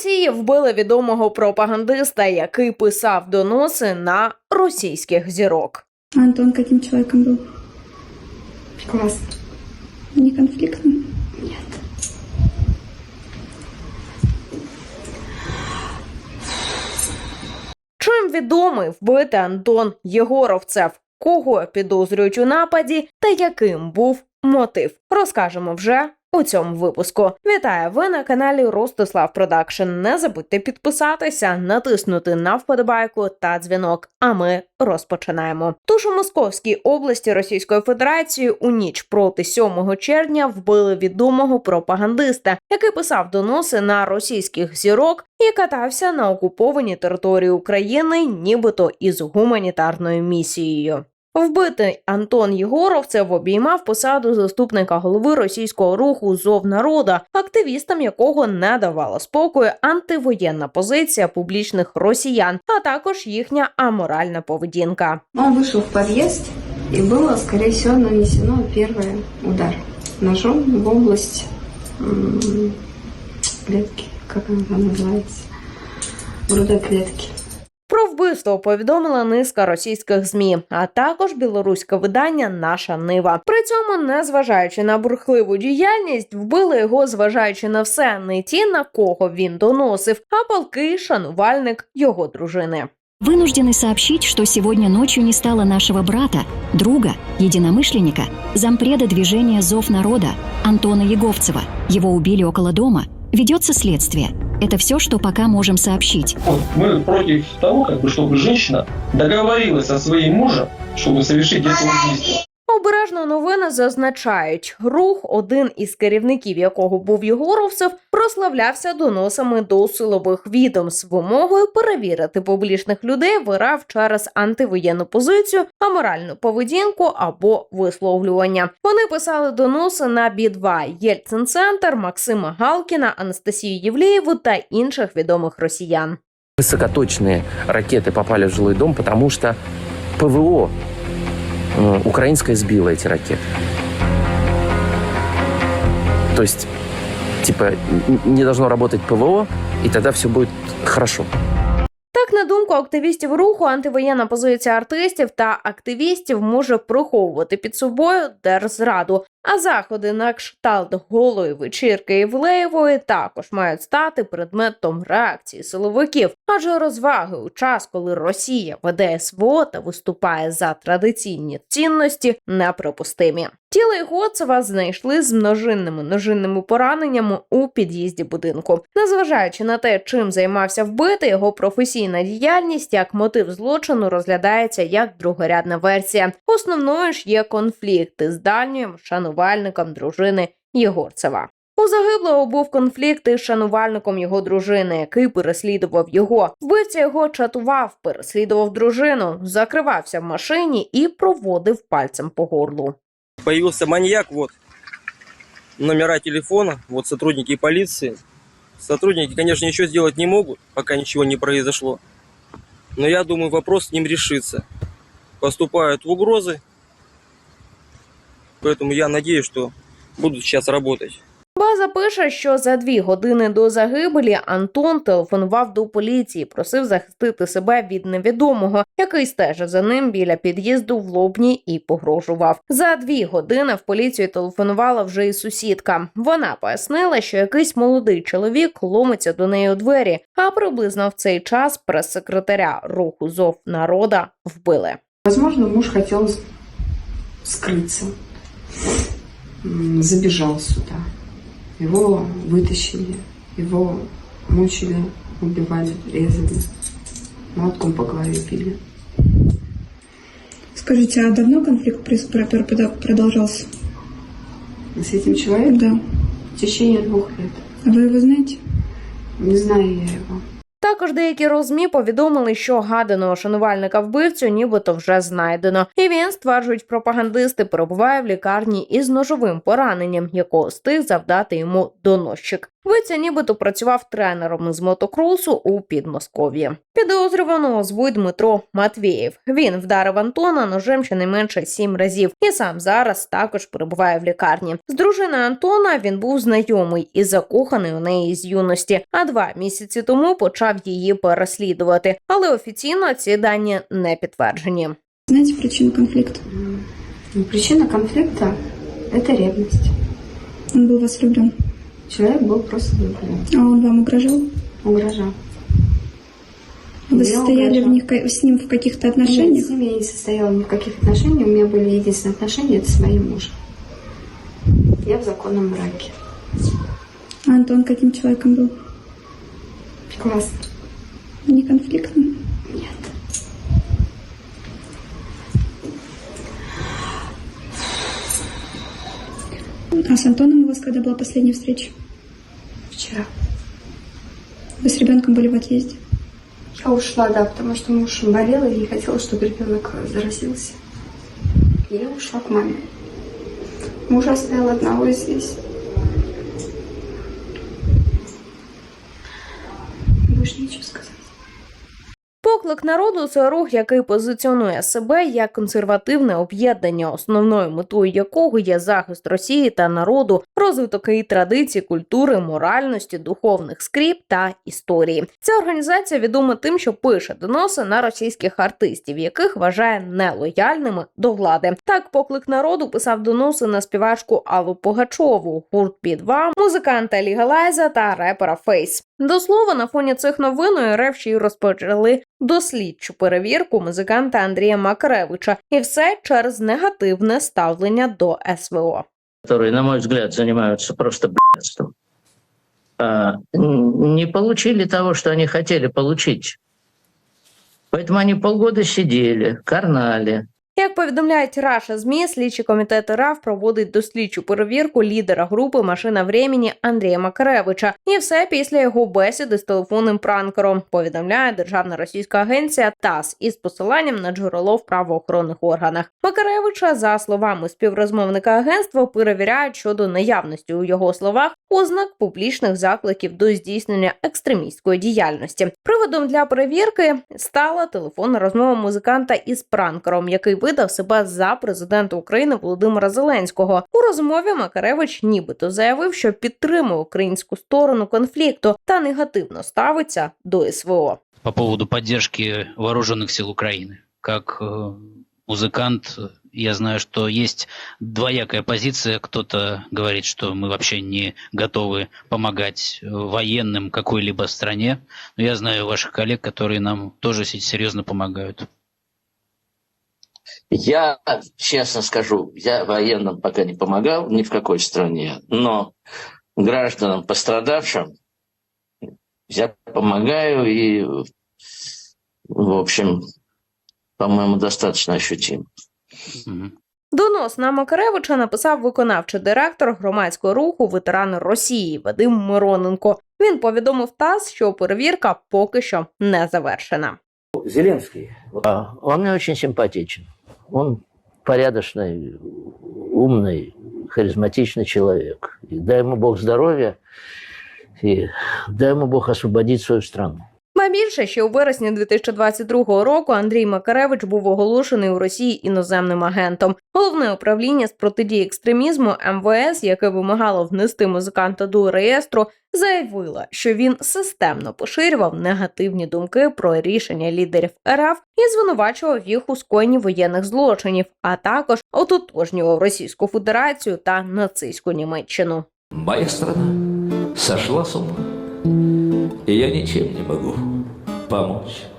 Росії вбили відомого пропагандиста, який писав доноси на російських зірок. Антон каким человеком был? Классно. Не конфликтным? Нет. Чим відомий вбитий Антон Єгоровцев? Кого підозрюють у нападі та яким був мотив? Розкажемо вже у цьому випуску. Вітаю! Ви на каналі Ростислав Продакшн. Не забудьте підписатися, натиснути на вподобайку та дзвінок. А ми розпочинаємо. Тож у Московській області Російської Федерації у ніч проти 7 червня вбили відомого пропагандиста, який писав доноси на російських зірок і катався на окупованій території України, нібито із гуманітарною місією. Вбитий Антон Єгоровцев обіймав посаду заступника голови російського руху Зов народа, активістам якого не давала спокою антивоєнна позиція публічних росіян, а також їхня аморальна поведінка. Он вышел в подъезд, и было, скорее всего, нанесено первый удар ножом в область м, клетки, как она там вбивство повідомила низка російських змі, а також білоруське видання Наша Нива. При цьому, незважаючи на бурхливу діяльність, вбили його, зважаючи на все, не ті, на кого він доносив, а палкий шанувальник його дружини. Вынуждены сообщить, что сегодня ночью не стало нашего брата, друга, единомышленника, зампреда движения «Зов народа» Антона Еговцева. Его убили около дома. Ведется следствие. Это все, что пока можем сообщить. Вот мы против того, как бы, чтобы женщина договорилась со своим мужем, чтобы совершить это убийство. Обережно новини зазначають, рух, один із керівників якого був Єгоровцев, прославлявся доносами до силових відомств з вимогою перевірити публічних людей, вирав через антивоєнну позицію, аморальну поведінку або висловлювання. Вони писали доноси на Бі-2, Єльцин Центр, Максима Галкіна, Анастасію Євлеєву та інших відомих росіян. высокоточные ракеты попали в жилой дом, потому что ПВО э, украинское сбило эти ракеты. То есть, типа, н- не должно работать ПВО, и тогда все будет хорошо. Так, на думку активістів руху, антивоєнна позиція артистів та активістів може приховувати під собою держзраду. а заходи на кшталт голої вечірки Євлеєвої також мають стати предметом реакції силовиків, адже розваги у час, коли Росія веде СВО та виступає за традиційні цінності, неприпустимі. Тіло Ігоцева знайшли з множинними ножинними пораненнями у під'їзді будинку. Незважаючи на те, чим займався вбитий, його професійна діяльність як мотив злочину розглядається як другорядна версія. Основною ж є конфлікти з дальнім шанувальником дружини Єгорцева. У загиблого був конфлікт із шанувальником його дружини, який переслідував його. Вбивця його чатував, переслідував дружину, закривався в машині і проводив пальцем по горлу. Появился маньяк, вот, номера телефона, вот сотрудники полиции. Сотрудники, конечно, ничего сделать не могут, пока ничего не произошло. Но я думаю, вопрос с ним решится. Поступают в угрозы, поэтому я надеюсь, что будут сейчас работать. База пише, що за дві години до загибелі Антон телефонував до поліції, просив захистити себе від невідомого, який стежив за ним біля під'їзду в Лобні і погрожував. За дві години в поліцію телефонувала вже і сусідка. Вона пояснила, що якийсь молодий чоловік ломиться до неї у двері, а приблизно в цей час прес-секретаря руху Зов народа вбили. Возможно, муж хотел с- скрыться. М, Забежал сюда. Его вытащили, его мучили, убивали, резали. Молотком по голове били. Скажите, а давно конфликт продолжался? С этим человеком Да. в течение двух лет. А вы его знаете? Не знаю я его. Також деякі розмі повідомили, що гаданого шанувальника вбивцю нібито вже знайдено, і він стверджують пропагандисти, перебуває в лікарні із ножовим пораненням, якого стиг завдати йому доносчик. Виця нібито працював тренером із мотокросу у Підмосков'ї. Підозрюваного звуть Дмитро Матвієв. Він вдарив Антона ножем щонайменше сім разів і сам зараз також перебуває в лікарні. З дружиною Антона він був знайомий і закоханий у неї з юності. А два місяці тому почав її переслідувати. Але офіційно ці дані не підтверджені. Знаете причину ну, Причина конфликта – это ревность. Он был в вас влюблен. Человек был просто влюблен, А он вам угрожал? угрожал. Вы Я состояли в них, с ним в каких-то Нет, отношениях? с ним я не состояла ни в каких отношениях. У меня были единственные отношения это с моим мужем. Я в законном браке. А Антон каким человеком был? Классно. Не конфликтным? А с Антоном у вас когда была последняя встреча? Вчера. Вы с ребенком были в отъезде? Я ушла, да, потому что муж болел и не хотела, чтобы ребенок заразился. И я ушла к маме. Мужа оставила одного здесь. Поклик народу це рух, який позиціонує себе як консервативне об'єднання, основною метою якого є захист Росії та народу, розвиток її традицій, культури, моральності, духовних скріп та історії. Ця організація відома тим, що пише доноси на російських артистів, яких вважає нелояльними до влади. Так, поклик народу писав доноси на співачку Аллу Погачову, гурт Пі-2, музиканта Лігалайза та репера Фейс. До слова, на фоні цих новин РФ ще й розпочали дослідчу перевірку музиканта Андрія Макаревича, і все через негативне ставлення до СВО. которые, на мой взгляд, занимаются просто блядством, не получили того, что они хотели получить. Поэтому они полгода сидели, карнали, Як повідомляють Раша ЗМІ, слідчий комітет РАФ проводить дослідчу перевірку лідера групи Машина времени Андрія Макаревича, і все після його бесіди з телефонним пранкером. Повідомляє державна російська агенція ТАСС із посиланням на джерело в правоохоронних органах. Макаревича, за словами співрозмовника агентства, перевіряють щодо наявності у його словах ознак публічних закликів до здійснення екстремістської діяльності. Приводом для перевірки стала телефонна розмова музиканта із пранкером, який видав себе за президента України Володимира Зеленського. У розмові Макаревич нібито заявив, що підтримує українську сторону конфлікту та негативно ставиться до СВО. по поводу поддержки вооруженных сил Украины. Как э, музыкант, э, я знаю, что есть двоякая позиция. Кто-то говорит, что мы вообще не готовы помогать э, военным какой-либо стране. Но я знаю ваших коллег, которые нам тоже се- серьезно помогают. Я, честно скажу, я военным пока не помогал ни в какой стране, но гражданам пострадавшим я помогаю и, в общем, по-моему, достаточно ощутимо. Мгм. Донос на Макаревича написав виконавчий директор громадського руху ветерани Росії Вадим Мироненко. Він повідомив ТАСС, що перевірка поки що не завершена. Зеленский. А, Он мне очень симпатичен. Он порядочный, умный, харизматичный человек. И дай ему Бог здоровья, и дай ему Бог освободить свою страну. Ба більше, ще у вересні 2022 року Андрій Макаревич був оголошений у Росії іноземним агентом. Головне управління з протидії екстремізму МВС, яке вимагало внести музиканта до реєстру, заявило, що він системно поширював негативні думки про рішення лідерів РФ і звинувачував їх у скоєнні воєнних злочинів, а також ототожнював Російську Федерацію та нацистську Німеччину. Моя страна сошла с ума, и я ничем не могу помочь.